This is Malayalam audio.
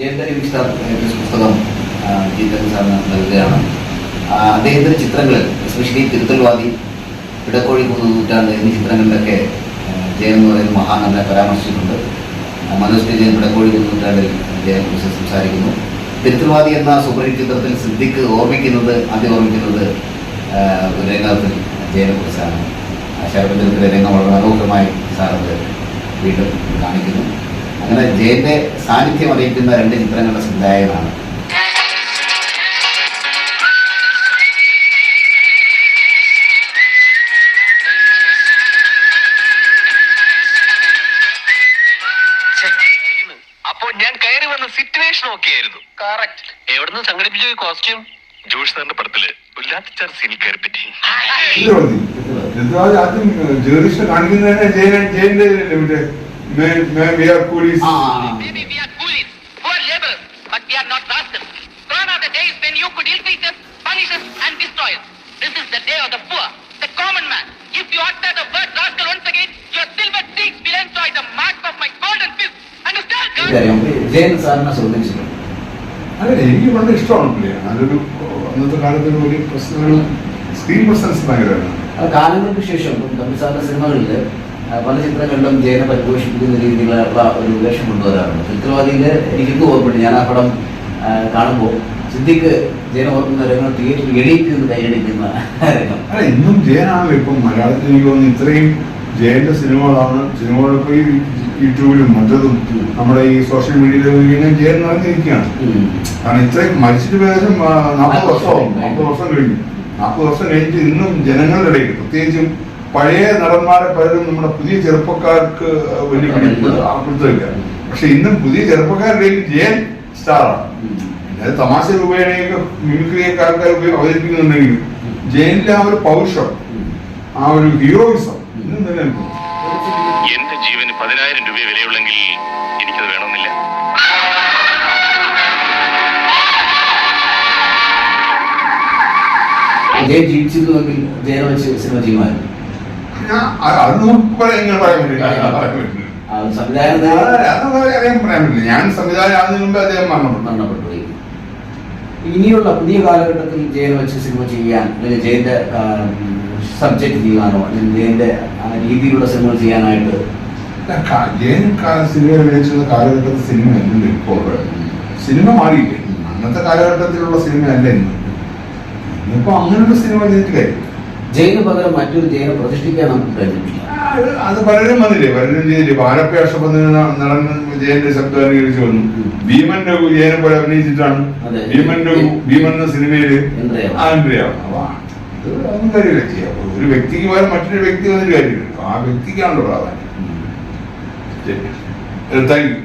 ജയന്ത രവി സ്റ്റാർ പുസ്തകം ജീതൻ സാറിന് നൽകുകയാണ് അദ്ദേഹത്തിന്റെ ചിത്രങ്ങൾ എസ്പെഷ്യലി തിരുത്തൽവാദി ഇടക്കോഴി കുന്നു നൂറ്റാണ്ട് എന്നീ ചിത്രങ്ങളിലൊക്കെ ജയൻ എന്ന് പറയുന്ന മഹാനന്ദനെ പരാമർശിച്ചിട്ടുണ്ട്. മനോജ് ജയൻ ഇടക്കോഴി കുന്നു നൂറ്റാണ്ടിൽ ജയൻ കുറിച്ച് സംസാരിക്കുന്നു. തിരുത്തൽവാദി എന്ന സൂപ്പർഹിറ്റ് ചിത്രത്തിൽ സിദ്ധിക്ക് ഓർമ്മിക്കുന്നത് ആദ്യം ഓർമ്മിക്കുന്നത് രംഗത്തിൽ ജയനെ കുറിച്ചാണ്. ശരബന്ധത്തിലെ രംഗം വളരെ മനോഹരമായി സാറത് വീണ്ടും കാണിക്കുന്നു. അങ്ങനെ ജയന്റെ സാന്നിധ്യം അറിയിക്കുന്ന രണ്ട് ചിത്രങ്ങളുടെ സംവിധായകനാണ്. അപ്പോ ഞാൻ കയറി വന്ന സിറ്റുവേഷൻ ഒക്കെ ആയിരുന്നു കറക്റ്റ് എവിടുന്ന് സംഘടിപ്പിച്ച കോസ്റ്റ്യൂം ജോഷ് സാറിന്റെ പടത്തിൽ ഉല്ലാത്തിച്ചാർ സീനിൽ കയറി പറ്റി ആദ്യം ജയന്റെ മറ്റേ may- may- we are coolies. ആ, ആ, ആ. Maybe we are coolies, poor laborers, but we are not rascals. Gone are the days when you could ill-treat us, punish us, and destroy us. This is the day of the poor, the common man. If you utter the word rascal once again, your silver cheeks will enjoy the mark of my golden fist. Understand? ഇതറിയാം. Jayan സാറിനെ ശ്രദ്ധിച്ചിട്ടുണ്ട് അതെ എനിക്ക് വളരെ ഇഷ്ടമാണ് പുള്ളിയെ അതൊരു അന്നത്തെ കാലത്ത് ഒരു വലിയ പ്രശ്നങ്ങൾ സ്ക്രീൻ പ്രസൻസ് ഭയങ്കരമാണ് ആ കാലങ്ങൾക്ക് ശേഷം ഇപ്പം തമിഴ് സാറിന്റെ സിനിമകളിൽ ആ, പല ചിത്രങ്ങളിലും ജയനെ പരിപോഷിപ്പിക്കുന്ന രീതിയിലുള്ള ഒരു വേഷം കൊണ്ടുവരാറുണ്ട്. ചിത്രവാദിയിലെ എനിക്ക് ഓർമ്മയുണ്ട്. ഞാൻ ആ പടം കാണുമ്പോൾ സിദ്ദിഖ് ജയന ഓർക്കുന്ന രംഗം തിയേറ്ററിൽ എണീറ്റ് നിന്ന് കൈയടിക്കുന്ന രംഗം അല്ല ഇന്നും ജയനാണല്ലോ ഇപ്പം മലയാളത്തിൽ എനിക്ക് തോന്നുന്നു ഇത്രയും ജയന്റെ സിനിമകളാണ് സിനിമകളൊക്കെ ഈ യൂട്യൂബിലും മറ്റതും നമ്മുടെ ഈ സോഷ്യൽ മീഡിയയിലും ജയൻ നിറഞ്ഞിരിക്കുകയാണ് കാരണം ഇത്രയും മരിച്ചിട്ട് ഏകദേശം നാൽപ്പത് വർഷമാവും നാൽപ്പത് വർഷം കഴിഞ്ഞു. നാൽപ്പത് വർഷം കഴിഞ്ഞിട്ട് ഇന്നും ജനങ്ങളുടെ ഇടയിൽ പ്രത്യേകിച്ചും പഴയ നടന്മാരെ പലരും നമ്മുടെ പുതിയ ചെറുപ്പക്കാർക്ക് വലിയ പിടിപ്പ് പിടുത്തമില്ല പക്ഷെ ഇന്നും പുതിയ ചെറുപ്പക്കാരുടെ ജയൻ സ്റ്റാറാണ്. അതായത് അത് തമാശ രൂപേണയൊക്കെ മിമിക്രിയൊക്കെ ആൾക്കാർ ഉപയോഗി- അവതരിപ്പിക്കുന്നുണ്ടെങ്കിലും ജയനിലെ ആ ഒരു പൗരുഷം ആ ഒരു ഹീറോയിസം ഇന്നും നിലനിൽക്കുന്നു എന്റെ ജീവന് പതിനായിരം രൂപ വിലയുള്ളെങ്കിൽ എനിക്കത് വേണമെന്നില്ല. ജയൻ ജീവിച്ചിരുന്നുവെങ്കിൽ ജയനെ വെച്ച് സിനിമ ചെയ്യുമായിരുന്നു ഞാൻ ഇങ്ങനെ പറയാൻ പറ്റില്ല അറിയാൻ പറയാൻ പറ്റില്ല. ഞാൻ സംവിധാനം മുമ്പ് അദ്ദേഹം മരണപ്പെട്ടു. ഇനിയുള്ള പുതിയ കാലഘട്ടത്തിൽ ജയൻ വെച്ച് സിനിമ ചെയ്യാൻ അല്ലെങ്കിൽ ജയന്റെ സബ്ജക്ട് ചെയ്യാനോ അല്ലെങ്കിൽ ജയന്റെ ആ രീതിയിലുള്ള സിനിമ ചെയ്യാനായിട്ട്? ജയൻ സിനിമ കാലഘട്ടത്തിൽ സിനിമ അല്ലല്ലോ ഇപ്പോൾ സിനിമ മാറിയില്ലേ? അന്നത്തെ കാലഘട്ടത്തിലുള്ള സിനിമ അല്ല ഇന്ന്. ഇന്നിപ്പോ അങ്ങനൊരു സിനിമ ചെയ്തിട്ട് കാര്യം ജയന് പകരം മറ്റൊരു ജയനെ പ്രതിഷ്ഠിക്കാൻ നമുക്ക് കഴിഞ്ഞിട്ടില്ല. അത് പലരും വന്നില്ലേ? പലരും ചെയ്തില്ലേ? പാലപ്പ അഷ്ടപതി ജയന്റെ ശബ്ദം അനുകരിച്ച് വന്നു. ഭീമൻ രഘു ജയനെ പോലെ അഭിനയിച്ചിട്ടാണ്. ഭീമൻ രഘു ഭീമൻ എന്ന സിനിമയിൽ കാര്യമില്ല ചെയ്യാം. ഒരു വ്യക്തിക്ക് പോലെ മറ്റൊരു വ്യക്തി വന്നിട്ട് കാര്യമില്ല. ആ വ്യക്തിക്കാണല്ലോ പ്രാധാന്യം. Thank you.